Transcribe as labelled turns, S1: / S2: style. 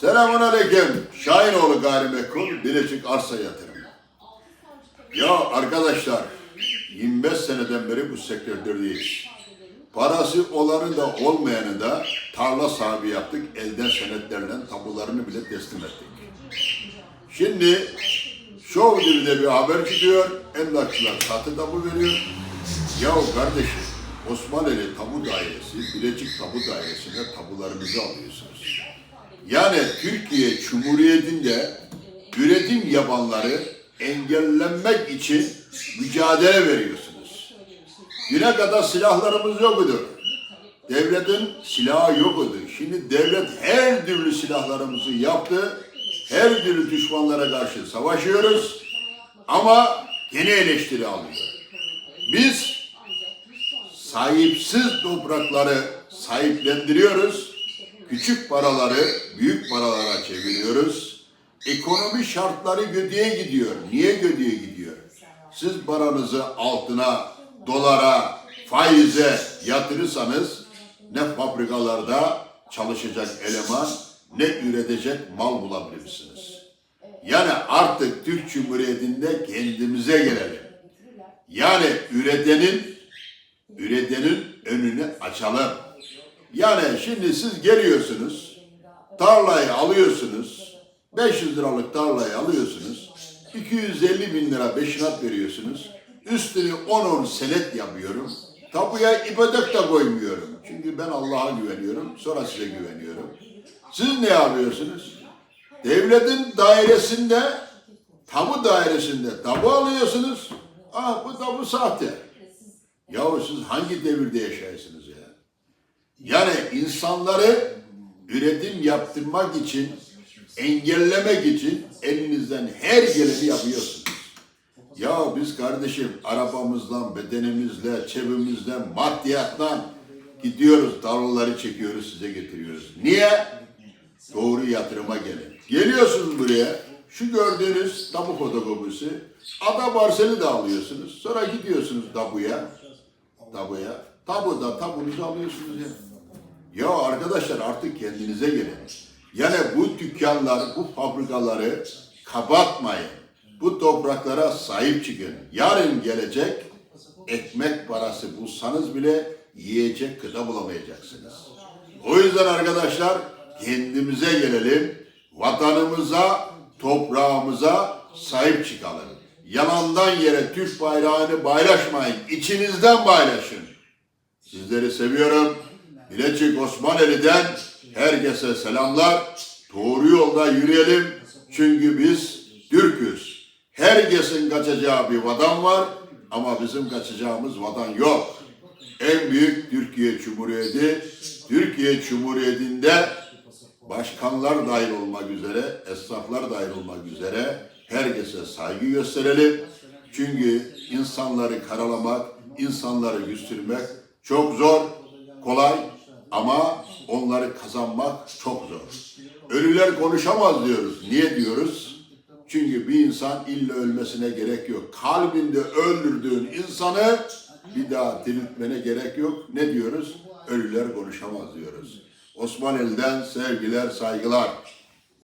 S1: Selamun Aleyküm. Şahinoğlu Gayrimenkul Bilecik Arsa Yatırım. Ya arkadaşlar 25 seneden beri bu sektördeyiz. Parası olanı da olmayanı da tarla sahibi yaptık. Elden senetlerle tabularını bile teslim ettik. Şimdi Show TV'de bir haber çıkıyor. Emlakçılar satı tabu veriyor. Ya kardeşim Osmaneli Tabu Dairesi, Bilecik Tabu Dairesi'ne tabularınızı alıyorsunuz. Yani Türkiye Cumhuriyeti'nde üretim yapanları engellenmek için mücadele veriyorsunuz. Güne kadar silahlarımız yoktu. Devletin silahı yoktu. Şimdi devlet her türlü silahlarımızı yaptı. Her türlü düşmanlara karşı savaşıyoruz. Ama gene eleştiri alıyor. Biz sahipsiz toprakları sahiplendiriyoruz. Küçük paraları büyük paralara çeviriyoruz. Ekonomi şartları kötüye gidiyor. Niye kötüye gidiyor? Siz paranızı altına, dolara, faize yatırırsanız ne fabrikalarda çalışacak eleman ne üretecek mal bulabilirsiniz. Yani artık Türk Cumhuriyeti'nde kendimize gelelim. Yani üretenin üretenin önünü açalım. Yani şimdi siz geliyorsunuz, tarlayı alıyorsunuz, 500 liralık tarlayı alıyorsunuz, 250 bin lira peşinat veriyorsunuz, üstünü 10-10 senet yapıyorum, tapuya ipotek de koymuyorum. Çünkü ben Allah'a güveniyorum, sonra size güveniyorum. Siz ne yapıyorsunuz? Devletin dairesinde, tabu dairesinde tabu alıyorsunuz, ah bu tabu sahte. Yahu siz hangi devirde yaşıyorsunuz ya? Yani insanları üretim yaptırmak için, engellemek için elinizden her geleni yapıyorsunuz. Ya biz kardeşim arabamızdan, bedenimizle, çevimizle, maddiyattan gidiyoruz, davulları çekiyoruz, size getiriyoruz. Niye? Doğru yatırıma gelin. Geliyorsunuz buraya, şu gördüğünüz tabu fotokopisi, ada parseli de alıyorsunuz. Sonra gidiyorsunuz tabuya, tabuya. Tabuda tabunuzu alıyorsunuz ya. Ya arkadaşlar artık kendinize gelin. Yani bu dükkanlar, bu fabrikaları kapatmayın. Bu topraklara sahip çıkın. Yarın gelecek ekmek parası bulsanız bile yiyecek gıda bulamayacaksınız. O yüzden arkadaşlar kendimize gelelim. Vatanımıza, toprağımıza sahip çıkalım. Yalandan yere Türk bayrağını paylaşmayın. İçinizden paylaşın. Sizleri seviyorum. Bilecik Osmaneli'den herkese selamlar. Doğru yolda yürüyelim. Çünkü biz Türk'üz. Herkesin kaçacağı bir vatan var ama bizim kaçacağımız vatan yok. En büyük Türkiye Cumhuriyeti, Türkiye Cumhuriyeti'nde başkanlar dahil olmak üzere, esnaflar dahil olmak üzere herkese saygı gösterelim. Çünkü insanları karalamak, insanları güstürmek çok zor, kolay ama onları kazanmak çok zor. Ölüler konuşamaz diyoruz. Niye diyoruz? Çünkü bir insan illa ölmesine gerek yok. Kalbinde öldürdüğün insanı bir daha diriltmene gerek yok. Ne diyoruz? Ölüler konuşamaz diyoruz. Osmaneli'den sevgiler, saygılar.